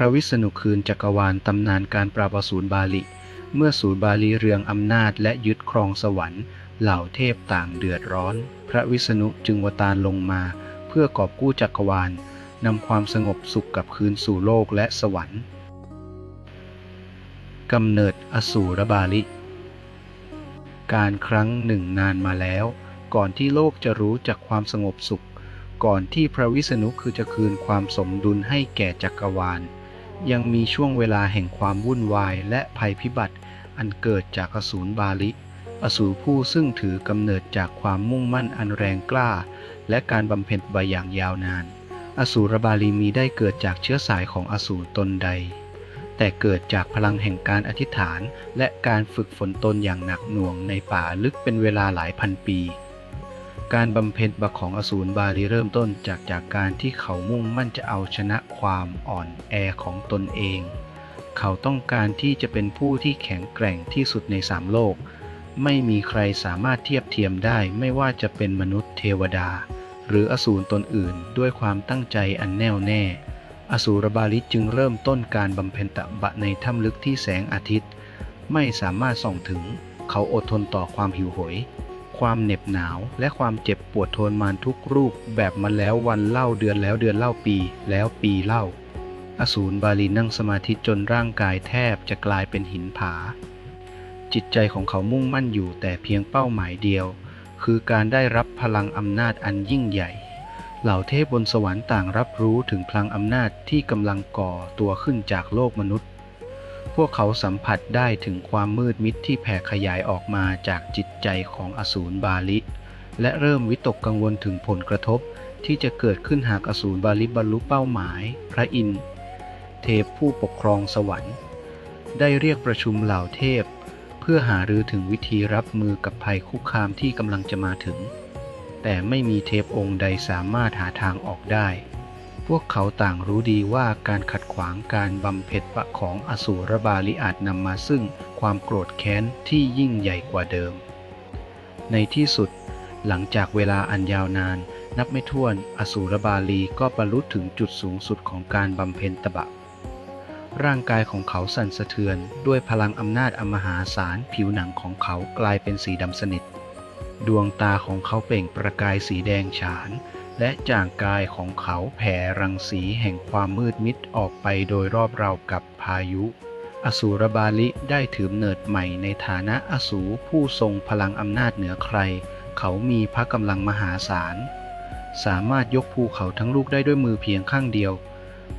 พระวิษณุคืนจักรวาลตำนานการปราบอสูรบาลิเมื่อสูรบาลีเรืองอำนาจและยึดครองสวรรค์ เหล่าเทพต่างเดือดร้อน พระวิษณุจึงวตารลงมา เพื่อกอบกู้จักรวาลนำความสงบสุขกลับคืนสู่โลกและสวรรค์กำเนิดอสูรบาลิ การครั้งหนึ่งนานมาแล้ว ก่อนที่โลกจะรู้จักความสงบสุข ก่อนที่พระวิษณุคือจะคืนความสมดุลให้แก่จักรวาล ยังมีช่วงเวลาแห่งความวุ่นวายและภัยพิบัติ อันเกิดจากอสูรบาลิ อสูรผู้ซึ่งถือกำเนิดจากความมุ่งมั่นอันแรงกล้า และการบำเพ็ญไปอย่างยาวนาน อสูรบาลีมีได้เกิดจากเชื้อสายของอสูรตนใด แต่เกิดจากพลังแห่งการอธิษฐาน และการฝึกฝนตนอย่างหนักหน่วงในป่าลึกเป็นเวลาหลายพันปี การบำเพ็ญบะของอสูรบาลีเริ่มต้นจากจากการที่เขามุ่งมั่นจะเอาชนะความอ่อนแอของตนเอง เขาต้องการที่จะเป็นผู้ที่แข็งแกร่งที่สุดในสามโลก ไม่มีใครสามารถเทียบเทียมได้ไม่ว่าจะเป็นมนุษย์เทวดา หรืออสูรตนอื่นด้วยความตั้งใจอันแน่วแน่ อสูรบาลิจึงเริ่มต้นการบำเพ็ญตบะในถ้ำลึกที่แสงอาทิตย์ ไม่สามารถส่องถึง เขาอดทนต่อความหิวโหย ความเหน็บหนาว และความเจ็บปวดทรมานทุกรูป แบบมาแล้ววันเล่าเดือนแล้วเดือนเล่าปี แล้วปีเล่า อสูรบาลีนั่งสมาธิจนร่างกายแทบจะกลายเป็นหินผา จิตใจของเขามุ่งมั่นอยู่แต่เพียงเป้าหมายเดียว คือการได้รับพลังอำนาจอันยิ่งใหญ่ เหล่าเทพบนสวรรค์ต่างรับรู้ถึงพลังอำนาจที่กำลังก่อตัวขึ้นจากโลกมนุษย์ พวกเขาสัมผัสได้ถึงความมืดมิดที่แผ่ขยายออกมาจากจิตใจของอสูรบาลิ และเริ่มวิตกกังวลถึงผลกระทบที่จะเกิดขึ้นหากอสูรบาลิบรรลุเป้าหมาย พระอินทร์เทพผู้ปกครองสวรรค์ ได้เรียกประชุมเหล่าเทพ เพื่อหารือถึงวิธีรับมือกับภัยคุกคามที่กำลังจะมาถึง แต่ไม่มีเทพองค์ใดสามารถหาทางออกได้ พวกเขาต่างรู้ดีว่าการขัดขวางการบำเพ็ญปะของอสูรบาลิอาจนำมาซึ่งความโกรธแค้นที่ยิ่งใหญ่กว่าเดิม ในที่สุด หลังจากเวลาอันยาวนาน นับไม่ถ้วนอสูรบาลีก็บรรลุถึงจุดสูงสุดของการบำเพ็ญตบะ ร่างกายของเขาสั่นสะเทือน ด้วยพลังอำนาจอมหาศาลผิวหนังของเขากลายเป็นสีดำสนิท ดวงตาของเขาเปล่งประกายสีแดงฉาน และจากกายของเขาแผ่รังสีแห่งความมืดมิดออกไปโดยรอบเรากับพายุ อสูรบาลิได้ถือเนิดใหม่ในฐานะอสูรผู้ทรงพลังอำนาจเหนือใคร เขามีพระกำลังมหาศาล สามารถยกภูเขาทั้งลูกได้ด้วยมือเพียงข้างเดียว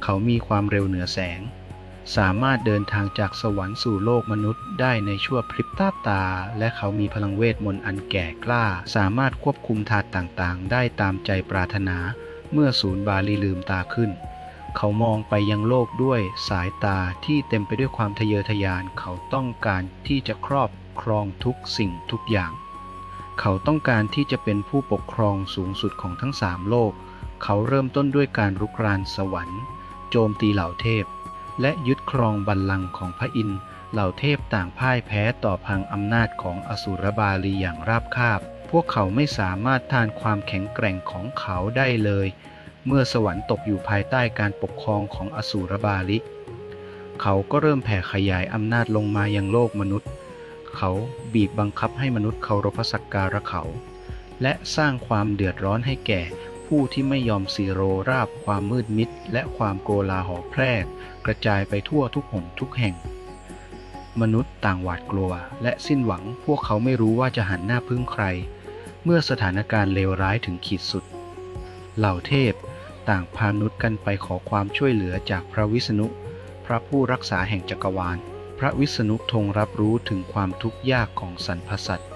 เขามีความเร็วเหนือแสง สามารถเดินทางจากสวรรค์สู่โลกมนุษย์ได้ในชั่วพริบตาตา และเขามีพลังเวทมนต์อันแก่กล้า สามารถควบคุมธาตุต่างๆ ได้ตามใจปรารถนา เมื่อศูนย์บาลีลืมตาขึ้น เขามองไปยังโลกด้วยสายตาที่เต็มไปด้วยความทะเยอทะยาน เขาต้องการที่จะครอบครองทุกสิ่งทุกอย่าง เขาต้องการที่จะเป็นผู้ปกครองสูงสุดของทั้งสามโลก เขาเริ่มต้นด้วยการรุกรานสวรรค์ โจมตีเหล่าเทพ และยึดครองบัลลังก์ของพระอินทร์เหล่าเทพต่างพ่ายแพ้ต่อพังอำนาจของอสุรบาลีอย่างราบคาบ พวกเขาไม่สามารถทานความแข็งแกร่งของเขาได้เลย เมื่อสวรรค์ตกอยู่ภายใต้การปกครองของอสูรบาลิเขาก็เริ่มแผ่ขยายอำนาจลงมายังโลกมนุษย์ เขาบีบบังคับให้มนุษย์เคารพสักการะเขา และสร้างความเดือดร้อนให้แก่ ผู้ที่ไม่ยอมสีโรราบความมืดมิด และความโกลาหลแพร่กระจายไปทั่วทุกหนทุกแห่ง มนุษย์ต่างหวาดกลัว และสิ้นหวังพวกเขาไม่รู้ว่าจะหันหน้าพึ่งใคร เมื่อสถานการณ์เลวร้ายถึงขีดสุด เหล่าเทพต่างพานุษย์กันไปขอความช่วยเหลือจากพระวิษณุ พระผู้รักษาแห่งจักรวาล พระวิษณุทรงรับรู้ถึงความทุกข์ยากของสรรพสัตว์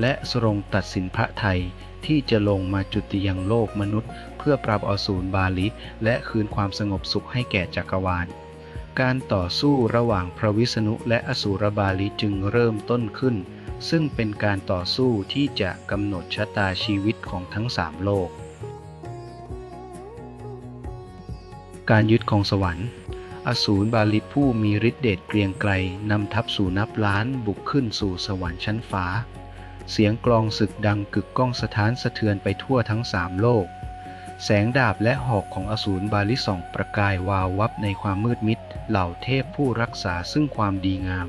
และทรงตัดสินพระไทย ที่จะลงมาจุติยังโลกมนุษย์ เพื่อปราบอสูรบาลิ และคืนความสงบสุขให้แก่จักรวาล การต่อสู้ระหว่างพระวิษณุและอสูรบาลิจึงเริ่มต้นขึ้น ซึ่งเป็นการต่อสู้ที่จะกำหนดชะตาชีวิตของทั้งสามโลก การยึดของสวรรค์อสูรบาลิผู้มีฤทธิเดชเกรียงไกรนำทัพสู่นับล้านบุกขึ้นสู่สวรรค์ชั้นฟ้า เสียงกลองศึกดังกึกก้องสถานสะเทือนไปทั่วทั้งสามโลก แสงดาบและหอกของอสูรบาลิส่องประกายวาววับในความมืดมิด เหล่าเทพผู้รักษาซึ่งความดีงาม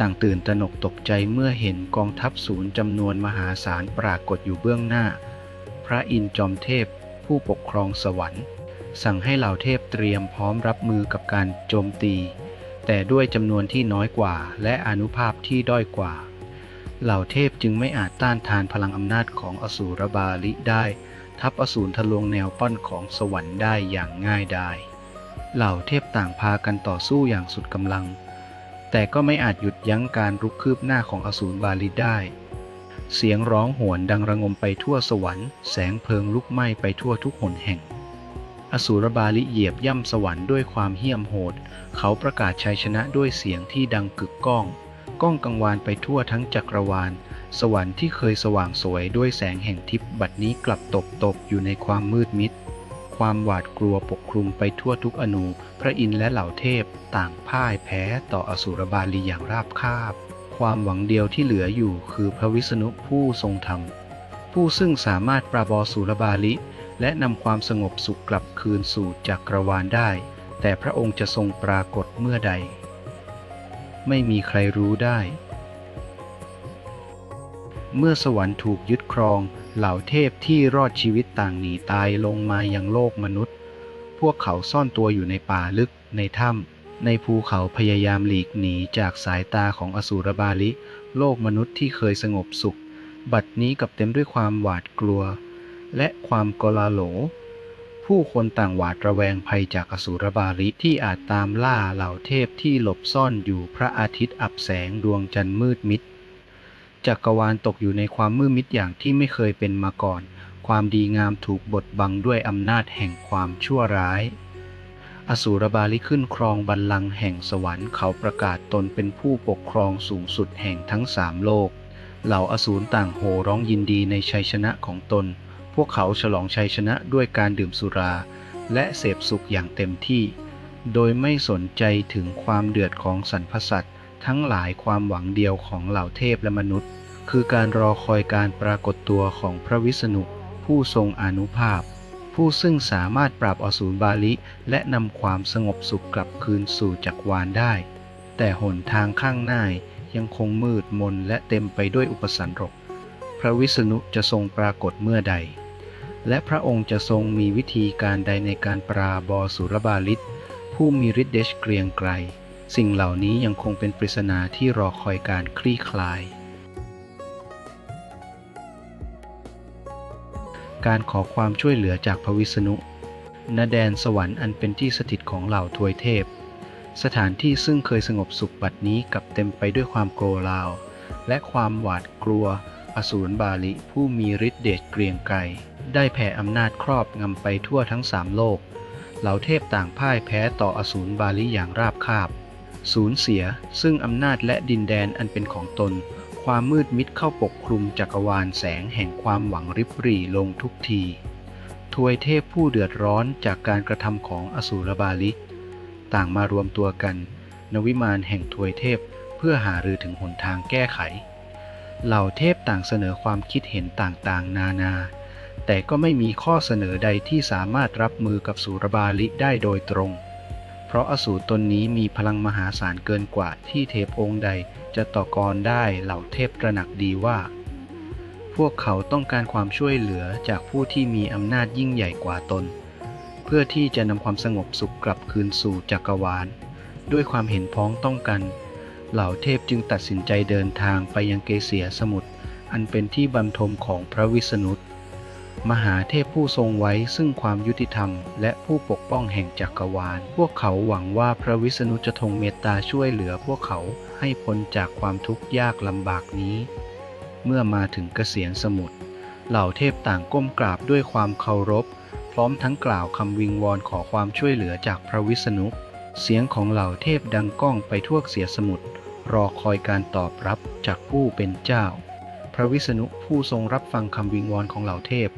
ต่างตื่นตระหนกตกใจเมื่อเห็นกองทัพศูนย์จำนวนมหาศาลปรากฏอยู่เบื้องหน้า พระอินทร์จอมเทพผู้ปกครองสวรรค์ สั่งให้เหล่าเทพเตรียมพร้อมรับมือกับการโจมตี แต่ด้วยจำนวนที่น้อยกว่าและอนุภาพที่ด้อยกว่า เหล่าเทพจึงไม่อาจต้านทานพลังอำนาจของอสูรบาลิได้ ทัพอสูรทะลวงแนวป้อนของสวรรค์ได้อย่างง่ายดาย เหล่าเทพต่างพากันต่อสู้อย่างสุดกำลัง แต่ก็ไม่อาจหยุดยั้งการรุกคืบหน้าของอสูรบาลิได้ เสียงร้องหวนดังระงมไปทั่วสวรรค์ แสงเพลิงลุกไหม้ไปทั่วทุกหนแห่ง อสูรบาลิเหยียบย่ำสวรรค์ด้วยความเหี้ยมโหด เขาประกาศชัยชนะด้วยเสียงที่ดังกึกก้อง ก้องกังวานไปทั่วทั้งจักรวาล สวรรค์ที่เคยสว่างสวยด้วยแสงแห่งทิพย์บัดนี้กลับตกตกอยู่ในความมืดมิด ความหวาดกลัวปกคลุมไปทั่วทุกอนู พระอินทร์และเหล่าเทพต่างพ่ายแพ้ต่ออสูรบาลีอย่างราบคาบ ความหวังเดียวที่เหลืออยู่คือพระวิษณุผู้ทรงธรรม ผู้ซึ่งสามารถปราบอสูรบาลิ และนำความสงบสุขกลับคืนสู่จักรวาลได้ แต่พระองค์จะทรงปรากฏเมื่อใด ไม่มีใครรู้ได้ เมื่อสวรรค์ถูกยึดครอง เหล่าเทพที่รอดชีวิตต่างหนีตายลงมายังโลกมนุษย์ พวกเขาซ่อนตัวอยู่ในป่าลึก ในถ้ำ ในภูเขาพยายามหลีกหนีจากสายตาของอสูรบาลิ โลกมนุษย์ที่เคยสงบสุข บัดนี้กลับเต็มด้วยความหวาดกลัว และความกลาโหล ผู้คนต่างหวาดระแวงภัยจากอสูรบาลิที่อาจตามล่าเหล่าเทพที่หลบซ่อนอยู่พระอาทิตย์อับแสงดวงจันทร์มืดมิดจักรวาลตกอยู่ในความมืดมิดอย่างที่ไม่เคยเป็นมาก่อน ความดีงามถูกบดบังด้วยอำนาจแห่งความชั่วร้าย อสูรบาลิขึ้นครองบัลลังก์แห่งสวรรค์เขาประกาศตนเป็นผู้ปกครองสูงสุดแห่งทั้งสามโลก เหล่าอสูรต่างโห่ร้องยินดีในชัยชนะของตน วกเขาฉลองชัยชนะด้วยการดื่มสุรา และเสพสุขอย่างเต็มที่ โดยไม่สนใจถึงความเดือดของสรรพสัตว์ทั้งหลายความหวังเดียวของเหล่าเทพและมนุษย์ คือการรอคอยการปรากฏตัวของพระวิษณุผู้ทรงอนุภาพ ผู้ซึ่งสามารถปราบอสูรบาลิ และนำความสงบสุขกลับคืนสู่จักรวาลได้ แต่หนทางข้างหน้ายังคงมืดมนและเต็มไปด้วยอุปสรรคพระวิษณุจะทรงปรากฏเมื่อใด และพระองค์จะทรงมีวิธีการใดในการปราบอสุรบาลิต ผู้มีฤทธิ์เดชเกรียงไกรสิ่งเหล่านี้ยังคงเป็นปริศนาที่รอคอยการคลี่คลาย การขอความช่วยเหลือจากพระวิษณุณแดนสวรรค์อันเป็นที่สถิตของเหล่าทวยเทพ สถานที่ซึ่งเคยสงบสุขบัดนี้กลับเต็มไปด้วยความโกรลาว และความหวาดกลัว อสูรบาลิผู้มีฤทธิ์เดชเกรียงไกร ได้แผ่อำนาจครอบงำไปทั่วทั้งสามโลก เหล่าเทพต่างพ่ายแพ้ต่ออสูรบาลิอย่างราบคาบ สูญเสียซึ่งอำนาจและดินแดนอันเป็นของตน ความมืดมิดเข้าปกคลุมจักรวาลแสงแห่งความหวังริบหรี่ลงทุกที ทวยเทพผู้เดือดร้อนจากการกระทำของอสูรบาลิต่างมารวมตัวกัน นวิมานแห่งทวยเทพเพื่อหารือถึงหนทางแก้ไข เหล่าเทพต่างเสนอความคิดเห็นต่างๆ นานา แต่ก็ไม่มีข้อเสนอใดที่สามารถรับมือกับสุรบาลิได้โดยตรง เพราะอสูรตนนี้มีพลังมหาศาลเกินกว่าที่เทพองค์ใดจะต่อกรได้เหล่าเทพตระหนักดีว่า พวกเขาต้องการความช่วยเหลือจากผู้ที่มีอำนาจยิ่งใหญ่กว่าตน เพื่อที่จะนำความสงบสุขกลับคืนสู่จักรวาล ด้วยความเห็นพ้องต้องกัน เหล่าเทพจึงตัดสินใจเดินทางไปยังเกเสียสมุทรอันเป็นที่บรรทมของพระวิษณุ มหาเทพผู้ทรงไว้ซึ่งความยุติธรรม และผู้ปกป้องแห่งจักรวาล พวกเขาหวังว่าพระวิษณุจะทรงเมตตาช่วยเหลือพวกเขาให้พ้นจากความทุกข์ยากลำบากนี้ เมื่อมาถึงเกษียณสมุทรเหล่าเทพต่างก้มกราบด้วยความเคารพ พร้อมทั้งกล่าวคำวิงวอนขอความช่วยเหลือจากพระวิษณุ เสียงของเหล่าเทพดังก้องไปทั่วเสียสมุทรรอคอยการตอบรับจากผู้เป็นเจ้า พระวิษณุผู้ทรงรับฟังคำวิงวอนของเหล่าเทพ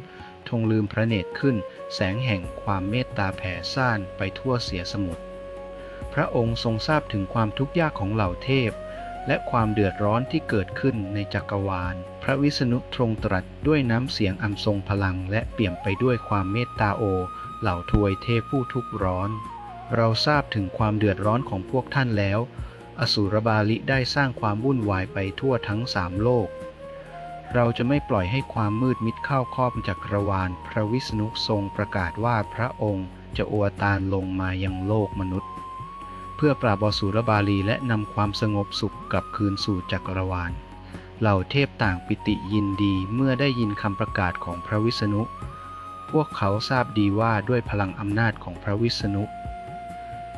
ทงลืมพระเนตรขึ้น แสงแห่งความเมตตาแผ่ซ่านไปทั่วเสียสมุทรพระองค์ทรงทราบถึงความทุกข์ยากของเหล่าเทพ และความเดือดร้อนที่เกิดขึ้นในจักรวาล พระวิษณุทรงตรัสด้วยน้ำเสียงอันทรงพลังและเปี่ยมไปด้วยความเมตตาโอ เหล่าทวยเทพผู้ทุกข์ร้อน เราทราบถึงความเดือดร้อนของพวกท่านแล้ว อสูรบาลิได้สร้างความวุ่นวายไปทั่วทั้งสามโลก เราจะไม่ปล่อยให้ความมืดมิดเข้าครอบจักรวาล พระวิษณุทรงประกาศว่าพระองค์จะอวตารลงมายังโลกมนุษย์ เพื่อปราบอสูรบาลีและนำความสงบสุขกลับคืนสู่จักรวาล เหล่าเทพต่างปิติยินดีเมื่อได้ยินคำประกาศของพระวิษณุ พวกเขาทราบดีว่าด้วยพลังอำนาจของพระวิษณุ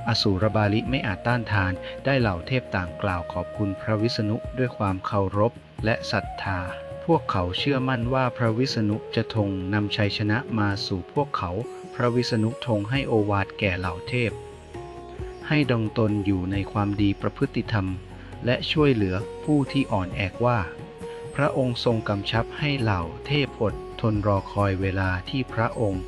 อสูรบาลิไม่อาจต้านทานได้เหล่าเทพต่างกล่าวขอบคุณพระวิษณุด้วยความเคารพและศรัทธา พวกเขาเชื่อมั่นว่าพระวิษณุจะทรงนำชัยชนะมาสู่พวกเขา พระวิษณุทรงให้โอวาทแก่เหล่าเทพ ให้ดองตนอยู่ในความดีประพฤติธรรม และช่วยเหลือผู้ที่อ่อนแอกว่า พระองค์ทรงกำชับให้เหล่าเทพอดทนรอคอยเวลาที่พระองค์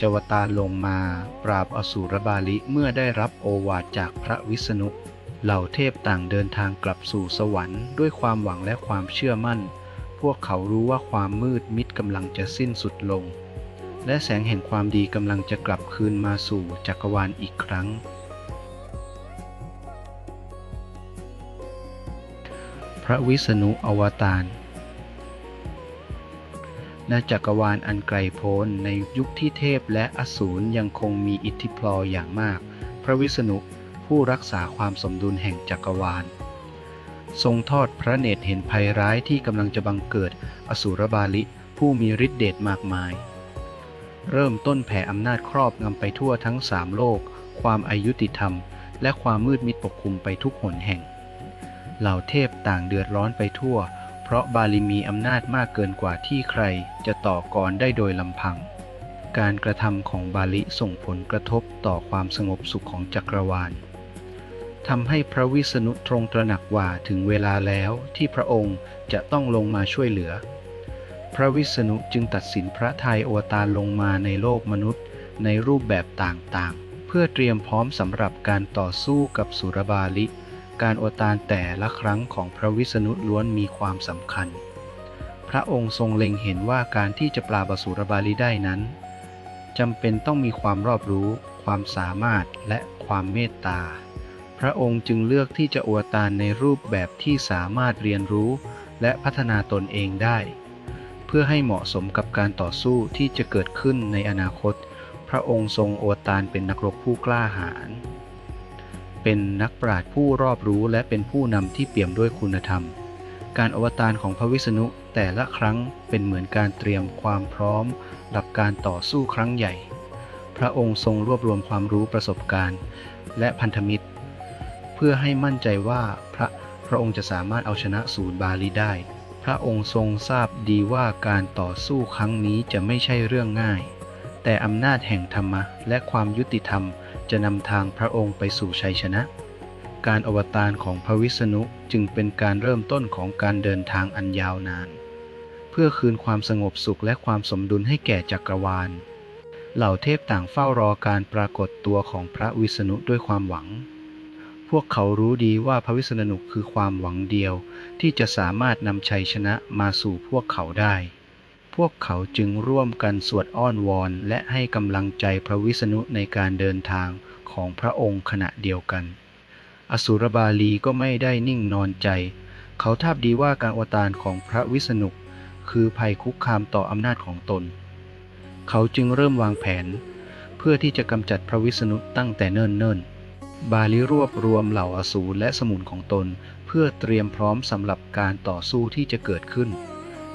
จวตารลงมาปราบอสูรบาลิเมื่อได้รับโอวาทจากพระวิษณุ เหล่าเทพต่างเดินทางกลับสู่สวรรค์ด้วยความหวังและความเชื่อมั่น วกเขารู้ว่าความมืดมิดกำลังจะสิ้นสุดลง และแสงแห่งความดีกำลังจะกลับคืนมาสู่จักรวาลอีกครั้ง พระวิษณุอวตารณจักรวาลอันไกลโพ้นในยุคที่เทพและอสูรยังคงมีอิทธิพลอย่างมาก พระวิษณุผู้รักษาความสมดุลแห่งจักรวาล ทรงทอดพระเนตรเห็นภัยร้ายที่กำลังจะบังเกิดอสูรบาลิผู้มีฤทธิเดชมากมาย เริ่มต้นแผ่อำนาจครอบงำไปทั่วทั้งสามโลก ความอายุติธรรม และความมืดมิดปกคลุมไปทุกหนแห่ง เหล่าเทพต่างเดือดร้อนไปทั่ว เพราะบาลีมีอำนาจมากเกินกว่าที่ใครจะต่อกรได้โดยลำพัง การกระทำของบาลิส่งผลกระทบต่อความสงบสุขของจักรวาล ทำให้พระวิษณุทรงตระหนักว่าถึงเวลาแล้วที่พระองค์จะต้องลงมาช่วยเหลือ พระวิษณุจึงตัดสินพระทัยอวตารลงมาในโลกมนุษย์ในรูปแบบต่างๆ เพื่อเตรียมพร้อมสำหรับการต่อสู้กับสุรบาลิ การอวตารแต่ละครั้งของพระวิษณุล้วนมีความสำคัญ พระองค์ทรงเล็งเห็นว่าการที่จะปราบสุรบาลิได้นั้นจำเป็นต้องมีความรอบรู้ ความสามารถและความเมตตา พระองค์จึงเลือกที่จะอวตารในรูปแบบที่สามารถเรียนรู้และพัฒนาตนเองได้ เพื่อให้เหมาะสมกับการต่อสู้ที่จะเกิดขึ้นในอนาคต พระองค์ทรงอวตารเป็นนักรบผู้กล้าหาญเป็นนักปราชญ์ผู้รอบรู้และเป็นผู้นำที่เปี่ยมด้วยคุณธรรม การอวตารของพระวิษณุแต่ละครั้งเป็นเหมือนการเตรียมความพร้อมรับการต่อสู้ครั้งใหญ่ พระองค์ทรงรวบรวมความรู้ประสบการณ์ และพันธมิตร เพื่อให้มั่นใจว่าพระพระองค์จะสามารถเอาชนะศูนย์บาลีได้ พระองค์ทรงทราบดีว่าการต่อสู้ครั้งนี้จะไม่ใช่เรื่องง่าย แต่อำนาจแห่งธรรมะและความยุติธรรมจะนำทางพระองค์ไปสู่ชัยชนะ การอวตารของพระวิษณุจึงเป็นการเริ่มต้นของการเดินทางอันยาวนาน เพื่อคืนความสงบสุขและความสมดุลให้แก่จักรวาล เหล่าเทพต่างเฝ้ารอการปรากฏตัวของพระวิษณุด้วยความหวัง วกเขารู้ดีว่าพระวิษณุคือความหวังเดียวที่จะสามารถนำชัยชนะมาสู่พวกเขาได้ พวกเขาจึงร่วมกันสวดอ้อนวอนและให้กำลังใจพระวิษณุในการเดินทางของพระองค์ขณะเดียวกัน อสุรบาลีก็ไม่ได้นิ่งนอนใจ เขาทราบดีว่าการอวตารของพระวิษณุคือภัยคุกคามต่ออำนาจของตน เขาจึงเริ่มวางแผน เพื่อที่จะกำจัดพระวิษณุตั้งแต่เนิ่นๆ บาลีรวบรวมเหล่าอสูรและสมุนของตน เพื่อเตรียมพร้อมสำหรับการต่อสู้ที่จะเกิดขึ้น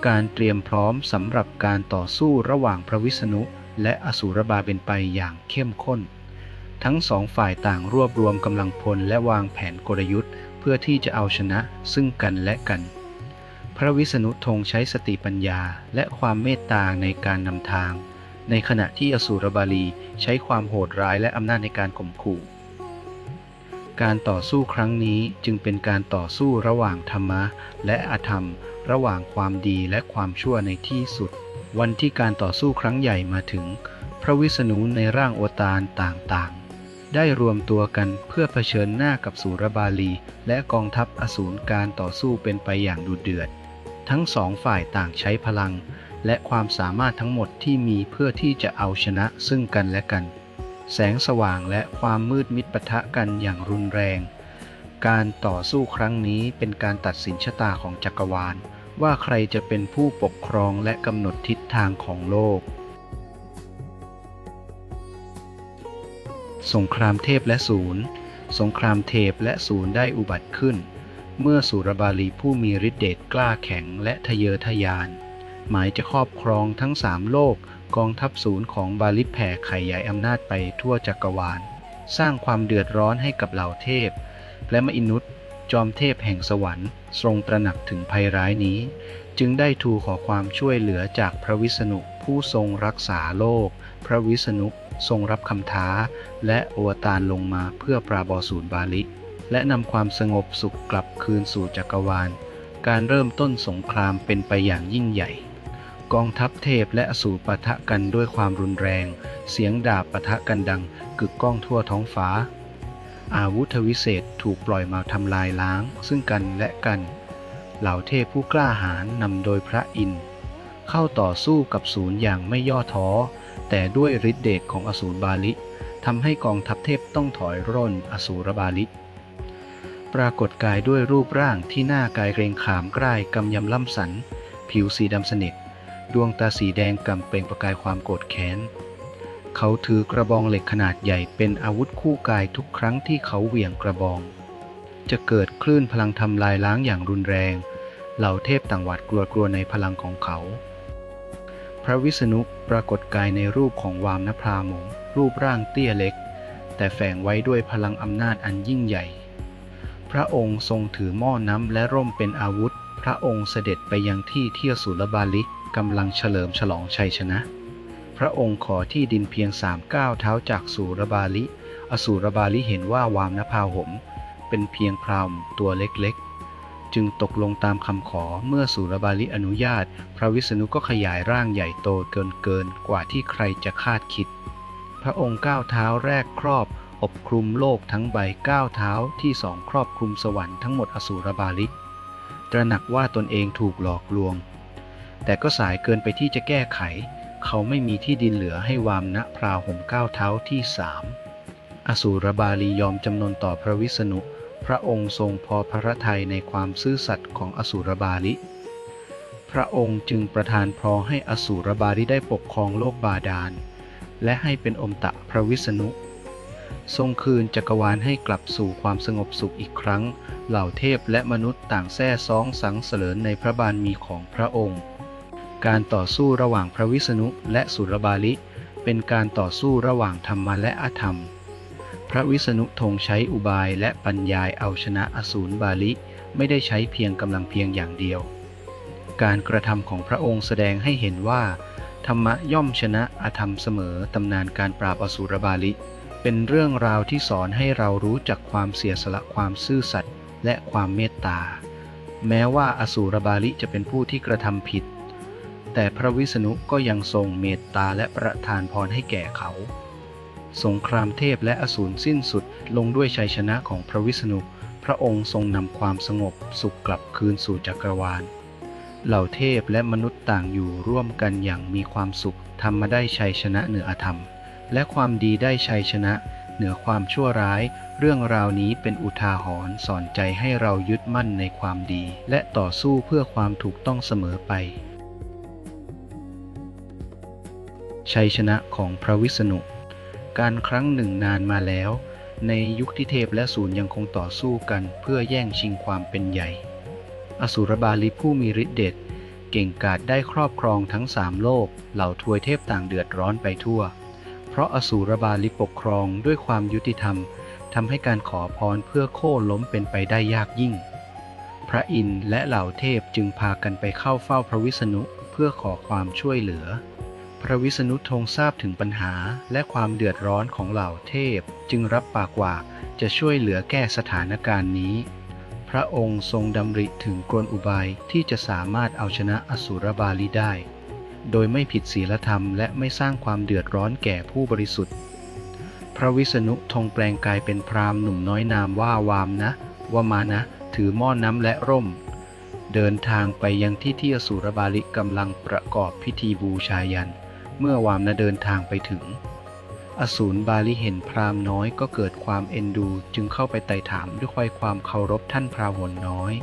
การเตรียมพร้อมสำหรับการต่อสู้ระหว่างพระวิษณุ และอสูรบาเป็นไปอย่างเข้มข้น ทั้งสองฝ่ายต่างรวบรวมกำลังพลและวางแผนกลยุทธ์ เพื่อที่จะเอาชนะซึ่งกันและกัน พระวิษณุทรงใช้สติปัญญาและความเมตตาในการนำทาง ในขณะที่อสูรบาลีใช้ความโหดร้ายและอำนาจในการข่มขู่ การต่อสู้ครั้งนี้จึงเป็นการต่อสู้ระหว่างธรรมะและอธรรม ระหว่างความดีและความชั่วในที่สุด วันที่การต่อสู้ครั้งใหญ่มาถึง พระวิษณุในร่างโอตารต่างๆ ได้รวมตัวกันเพื่อเผชิญหน้ากับสุรบาลี และกองทัพอสูรการต่อสู้เป็นไปอย่างดุเดือด ทั้งสองฝ่ายต่างใช้พลัง และความสามารถทั้งหมดที่มีเพื่อที่จะเอาชนะซึ่งกันและกัน แสงสว่างและความมืดมิดปะทะกันอย่างรุนแรง การต่อสู้ครั้งนี้เป็นการตัดสินชะตาของจักรวาล ว่าใครจะเป็นผู้ปกครองและกำหนดทิศทางของโลก สงครามเทพและศูนย์ สงครามเทพและศูนย์ได้อุบัติขึ้น เมื่อสุรบาลีผู้มีฤทธิเดชกล้าแข็งและทะเยอทะยาน หมายจะครอบครองทั้งสามโลก กองทัพศูนย์ของบาลิแผ่ไขยายอำนาจไปทั่วจักรวาล สร้างความเดือดร้อนให้กับเหล่าเทพ และมอินุษจอมเทพแห่งสวรรค์ ทรงตระหนักถึงภัยร้ายนี้ จึงได้ทูลขอความช่วยเหลือจากพระวิษณุผู้ทรงรักษาโลก พระวิษณุทรงรับคำท้า และอวตารลงมาเพื่อปราบอสูรบาลิและนำความสงบสุขกลับคืนสู่จักรวาล การเริ่มต้นสงครามเป็นไปอย่างยิ่งใหญ่ กองทัพเทพและอสูรปะทะกันด้วยความรุนแรง เสียงดาบปะทะกันดังกึกก้องทั่วท้องฟ้า อาวุธวิเศษถูกปล่อยมาทำลายล้าง ซึ่งกันและกัน เหล่าเทพผู้กล้าหาญนำโดยพระอินทร์เข้าต่อสู้กับศูนย์อย่างไม่ย่อท้อ แต่ด้วยฤทธิเดชของอสูรบาลิทำให้กองทัพเทพต้องถอยร่นอสูรบาลิปรากฏกายด้วยรูปร่างที่หน้ากายเกรงขามกล้ายกำยำล่ำสัน ผิวสีดำสนิท ดวงตาสีแดงกำเปล่งประกายความโกรธแค้น เขาถือกระบองเหล็กขนาดใหญ่เป็นอาวุธคู่กายทุกครั้งที่เขาเหวี่ยงกระบอง จะเกิดคลื่นพลังทำลายล้างอย่างรุนแรง เหล่าเทพต่างหวาดกลัวกลัวในพลังของเขา พระวิษณุปรากฏกายในรูปของวามนพรามงรูปร่างเตี้ยเล็ก แต่แฝงไว้ด้วยพลังอำนาจอันยิ่งใหญ่ พระองค์ทรงถือหม้อน้ำและร่มเป็นอาวุธ พระองค์เสด็จไปยังที่เที่ยวสุรบาลิก กำลังเฉลิมฉลองชัยชนะ พระองค์ขอที่ดินเพียงสามก้าวเท้าจากสุรบาลิ อสูรบาลิเห็นว่าวามนภาหม เป็นเพียงพรามตัวเล็กๆ จึงตกลงตามคำขอเมื่อสุรบาลิอนุญาต พระวิษณุก็ขยายร่างใหญ่โตเกินเกินกว่าที่ใครจะคาดคิด พระองค์ก้าวเท้าแรกครอบ อบคลุมโลกทั้งใบก้าวเท้าที่สองครอบคลุมสวรรค์ทั้งหมดอสูรบาลิตระหนักว่าตนเองถูกหลอกลวง แต่ก็สายเกินไปที่จะแก้ไข เขาไม่มีที่ดินเหลือให้วามณพราวห่มก้าวเท้าที่สามอสูรบาลียอมจำนนต่อพระวิษณุ พระองค์ทรงพอพระทัยในความซื่อสัตย์ของอสูรบาลิพระองค์จึงประทานพรให้อสูรบาลิได้ปกครองโลกบาดาล และให้เป็นอมตะพระวิษณุ ทรงคืนจักรวาลให้กลับสู่ความสงบสุขอีกครั้ง เหล่าเทพและมนุษย์ต่างแท้ซ้องสังเสริญในพระบารมีของพระองค์ การต่อสู้ระหว่างพระวิษณุและสุรบาลิ เป็นการต่อสู้ระหว่างธรรมะและอธรรม พระวิษณุทงใช้อุบายและปัญญายเอาชนะอสูรบาลิ ไม่ได้ใช้เพียงกำลังเพียงอย่างเดียว การกระทำของพระองค์แสดงให้เห็นว่า ธรรมะย่อมชนะอธรรมเสมอตำนานการปราบอสูรบาลิ เป็นเรื่องราวที่สอนให้เรารู้จักความเสียสละความซื่อสัตย์และความเมตตา แม้ว่าอสูรบาลิจะเป็นผู้ที่กระทำผิด แต่พระวิษณุก็ยังทรงเมตตาและประทานพรให้แก่เขา สงครามเทพและอสูรสิ้นสุดลงด้วยชัยชนะของพระวิษณุ พระองค์ทรงนำความสงบสุขกลับคืนสู่จักรวาล เหล่าเทพและมนุษย์ต่างอยู่ร่วมกันอย่างมีความสุขทำมาได้ชัยชนะเหนืออธรรม และความดีได้ชัยชนะเหนือความชั่วร้าย เรื่องราวนี้เป็นอุทาหรณ์สอนใจให้เรายึดมั่นในความดี และต่อสู้เพื่อความถูกต้องเสมอไป ชัยชนะของพระวิษณุ การครั้งหนึ่งนานมาแล้ว ในยุคที่เทพและศูนย์ยังคงต่อสู้กันเพื่อแย่งชิงความเป็นใหญ่ อสุรบาลิผู้มีฤทธิ์เดชเก่งกาจได้ครอบครองทั้งสามโลก เหล่าทวยเทพต่างเดือดร้อนไปทั่ว เพราะอสูรบาลิปกครองด้วยความยุติธรรมทำให้การขอพรเพื่อโค่นล้มเป็นไปได้ยากยิ่ง พระอินทร์และเหล่าเทพจึงพากันไปเข้าเฝ้าพระวิษณุเพื่อขอความช่วยเหลือ พระวิษณุทรงทราบถึงปัญหาและความเดือดร้อนของเหล่าเทพ จึงรับปากว่าจะช่วยเหลือแก้สถานการณ์นี้ พระองค์ทรงดำริถึงกลอุบายที่จะสามารถเอาชนะอสูรบาลิได้ โดยไม่ผิดศีลธรรมและไม่สร้างความเดือดร้อนแก่ผู้บริสุทธิ์ พระวิษณุทรงแปลงกายเป็นพราหมณ์หนุ่มน้อยนามว่าวามนะว่ามานะ ถือหม้อนน้ำและร่ม เดินทางไปยังที่ที่อสูรบาลิกำลังประกอบพิธีบูชายัน เมื่อวามนะเดินทางไปถึง อสูรบาลิเห็นพราหมณ์น้อยก็เกิดความเอ็นดูจึงเข้าไปไต่ถามด้วยความเคารพท่านพราหมณ์น้อย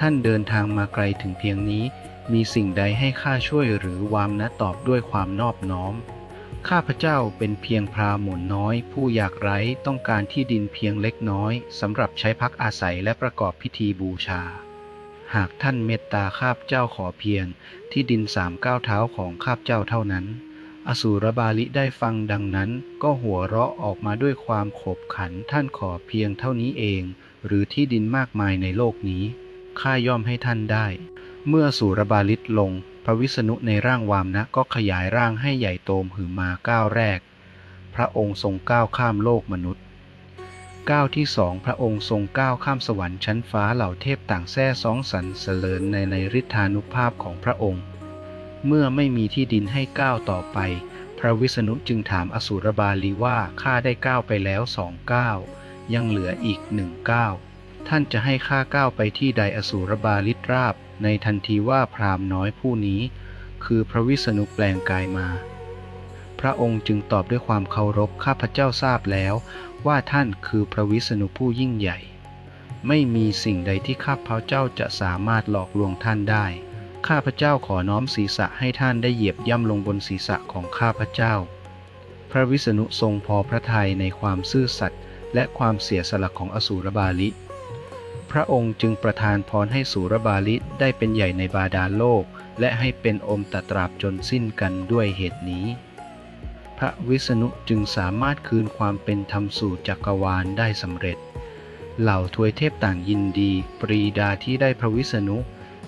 ท่านเดินทางมาไกลถึงเพียงนี้ มีสิ่งใดให้ข้าช่วยหรือวามนะตอบด้วยความนอบน้อม ข้าพเจ้าเป็นเพียงพราหมณ์น้อย ผู้อยากไร้ต้องการที่ดินเพียงเล็กน้อยสำหรับใช้พักอาศัยและประกอบพิธีบูชาหากท่านเมตตาข้าพเจ้าขอเพียงที่ดินสามก้าวเท้าของข้าพเจ้าเท่านั้น อสูรบาลิได้ฟังดังนั้น ก็หัวเราะออกมาด้วยความขบขันท่านขอเพียงเท่านี้เอง หรือที่ดินมากมายในโลกนี้ข้าย่อมให้ท่านได้ เมื่อสูรบาลิตลง พระวิษณุในร่างวามนะก็ขยายร่างให้ใหญ่โตมหือมาก้าวแรก พระองค์ทรงก้าวข้ามโลกมนุษย์ก้าวที่สองพระองค์ทรงก้าวข้ามสวรรค์ชั้นฟ้าเหล่าเทพต่างแท้สองสรรเสริญในในฤทธานุภาพของพระองค์ เมื่อไม่มีที่ดินให้ก้าวต่อไป พระวิษณุจึงถามอสูรบาลีว่าข้าได้ก้าวไปแล้วสองก้าวยังเหลืออีกหนึ่งก้าวท่านจะให้ข้าก้าวไปที่ใดอสูรบาลิตราบ ในทันทีว่าพราหมณ์น้อยผู้นี้ คือพระวิษณุแปลงกายมา พระองค์จึงตอบด้วยความเคารพข้าพเจ้าทราบแล้ว ว่าท่านคือพระวิษณุผู้ยิ่งใหญ่ ไม่มีสิ่งใดที่ข้าพเจ้าจะสามารถหลอกลวงท่านได้ ข้าพเจ้าขอน้อมศีรษะให้ท่านได้เหยียบย่ำลงบนศีรษะของข้าพเจ้า พระวิษณุทรงพอพระทัยในความซื่อสัตย์และความเสียสละของอสูรบาลิ พระองค์จึงประทานพรให้สูรบาลิได้เป็นใหญ่ในบาดาลโลก และให้เป็นอมตะตราบจนสิ้นกันด้วยเหตุนี้ พระวิษณุจึงสามารถคืนความเป็นธรรมสู่จักรวาลได้สำเร็จ เหล่าทวยเทพต่างยินดี ปรีดาที่ได้พระวิษณุ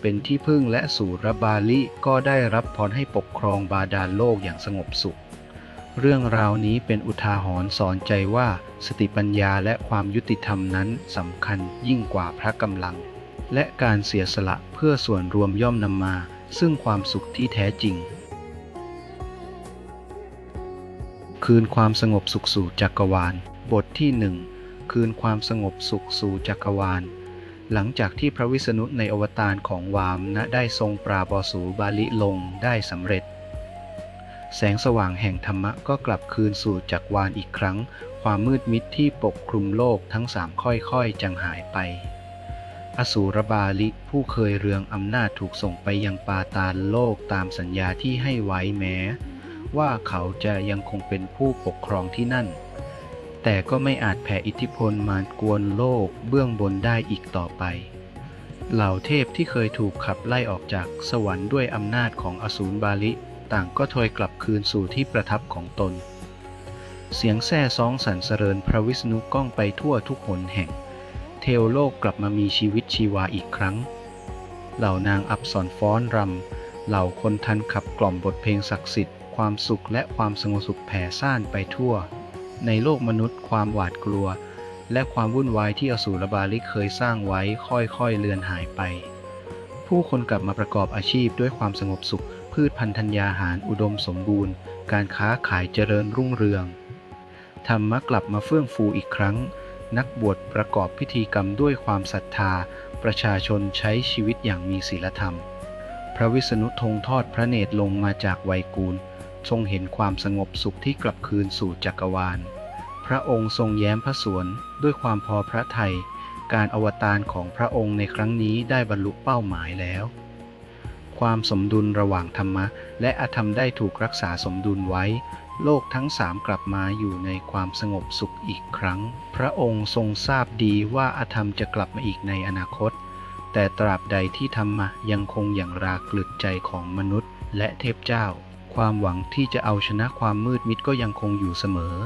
เป็นที่พึ่งและสูรบาลิก็ได้รับพรให้ปกครองบาดาลโลกอย่างสงบสุข เรื่องราวนี้เป็นอุทาหรณ์สอนใจว่าสติปัญญาและความยุติธรรมนั้นสำคัญยิ่งกว่าพระกำลัง และการเสียสละเพื่อส่วนรวมย่อมนำมา ซึ่งความสุขที่แท้จริง คืนความสงบสุขสู่จักรวาล บทที่หนึ่งคืนความสงบสุขสู่จักรวาล หลังจากที่พระวิษณุในอวตารของวามนะได้ทรงปราบอสูบาลิลงได้สำเร็จ แสงสว่างแห่งธรรมะก็กลับคืนสู่จักรวาลอีกครั้ง ความมืดมิดที่ปกคลุมโลกทั้งสามค่อยๆจางหายไป อสูรบาลิผู้เคยเรืองอำนาจถูกส่งไปยังปาตาลโลกตามสัญญาที่ให้ไว้แม้ ว่าเขาจะยังคงเป็นผู้ปกครองที่นั่น แต่ก็ไม่อาจแผ่อิทธิพลมากวนโลกเบื้องบนได้อีกต่อไป เหล่าเทพที่เคยถูกขับไล่ออกจากสวรรค์ด้วยอำนาจของอสูรบาลิ ต่างก็ถอยกลับคืนสู่ที่ประทับของตน เสียงแซ่ซ้องสรรเสริญพระวิษณุก้องไปทั่วทุกหนแห่ง เทวโลกกลับมามีชีวิตชีวาอีกครั้ง เหล่านางอับสรฟ้อนรำ เหล่าคนทันขับกล่อมบทเพลงศักดิ์สิทธิ์ความสุขและความสงบสุขแผ่ซ่านไปทั่ว ในโลกมนุษย์ความหวาดกลัว และความวุ่นวายที่อสูรบาลิเคยสร้างไว้ค่อยๆเลือนหายไป ผู้คนกลับมาประกอบอาชีพด้วยความสงบสุข พืชพันธัญญาหารอุดมสมบูรณ์ การค้าขายเจริญรุ่งเรืองธรรมะกลับมาเฟื่องฟูอีกครั้ง นักบวชประกอบพิธีกรรมด้วยความศรัทธา ประชาชนใช้ชีวิตอย่างมีศีลธรรม พระวิษณุทงทอดพระเนตรลงมาจากไวยกูลทรงเห็นความสงบสุขที่กลับคืนสู่จักรวาล พระองค์ทรงแย้มพระสวนด้วยความพอพระทยัยการอวตารของพระองค์ในครั้งนี้ได้บรรลุเป้าหมายแล้ว ความสมดุลระหว่างธรรมะ และอธรรมได้ถูกรักษาสมดุลไว้ โลกทั้งสามกลับมาอยู่ในความสงบสุขอีกครั้ง พระองค์ทรงทราบดีว่าอธรรมจะกลับมาอีกในอนาคต แต่ตราบใดที่ธรรมะยังคงอย่างรากลึกใจของมนุษย์ และเทพเจ้า ความหวังที่จะเอาชนะความมืดมิดก็ยังคงอยู่เสมอ